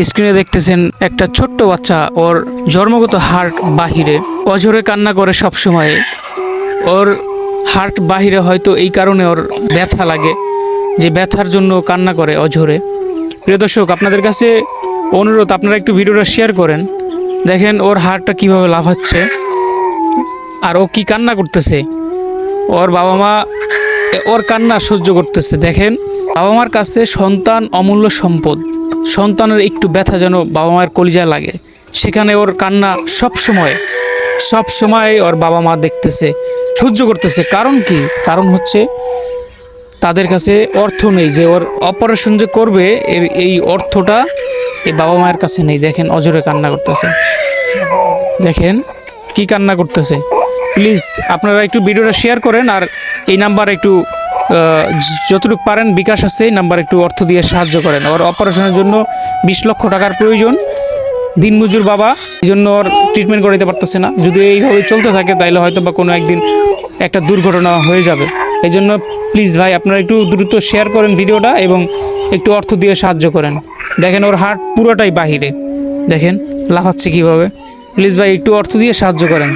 স্ক্রিনে দেখতেছেন একটা ছোট্ট বাচ্চা, ওর জন্মগত হার্ট বাহিরে। অঝরে কান্না করে সব সময় ওর হার্ট বাহিরে হয়তো এই কারণে ওর ব্যথা লাগে, যে ব্যথার জন্য কান্না করে অঝরে। প্রিয় দর্শক, আপনাদের কাছে অনুরোধ, আপনারা একটু ভিডিওটা শেয়ার করেন। দেখেন ওর হার্টটা কীভাবে লাফাচ্ছে, আর ও কি কান্না করতেছে। ওর বাবা মা ওর কান্না সহ্য করতেছে। দেখেন বাবা মার কাছে সন্তান অমূল্য সম্পদ। সন্তানের একটু ব্যথা যেন বাবা মায়ের কলিজায় লাগে। সেখানে ওর কান্না সব সময় সব সময় ওর বাবা মা দেখতেছে, সহ্য করতেছে। কারণ কি? কারণ হচ্ছে তাদের কাছে অর্থ নেই যে ওর অপারেশন যে করবে, এর এই অর্থটা এই বাবা মায়ের কাছে নেই। দেখেন, অজরে কান্না করতেছে। দেখেন, কি কান্না করতেছে। প্লিজ, আপনারা একটু ভিডিওটা শেয়ার করেন আর এই নাম্বার একটু যতটুকু পারেন বিকাশ আছে, এই নাম্বার একটু অর্থ দিয়ে সাহায্য করেন। ওর অপারেশনের জন্য বিশ লক্ষ টাকার প্রয়োজন। দিনমজুর বাবা, এই জন্য ওর ট্রিটমেন্ট করাইতে পারতেছে না। যদি এইভাবে চলতে থাকে, তাইলে হয়তো বা কোনো একদিন একটা দুর্ঘটনা হয়ে যাবে। এই জন্য প্লিজ ভাই, আপনারা একটু দ্রুত শেয়ার করেন ভিডিওটা এবং একটু অর্থ দিয়ে সাহায্য করেন। দেখেন ওর হার্ট পুরোটাই বাহিরে। দেখেন, লাফাচ্ছে কীভাবে। প্লিজ ভাই, একটু অর্থ দিয়ে সাহায্য করেন।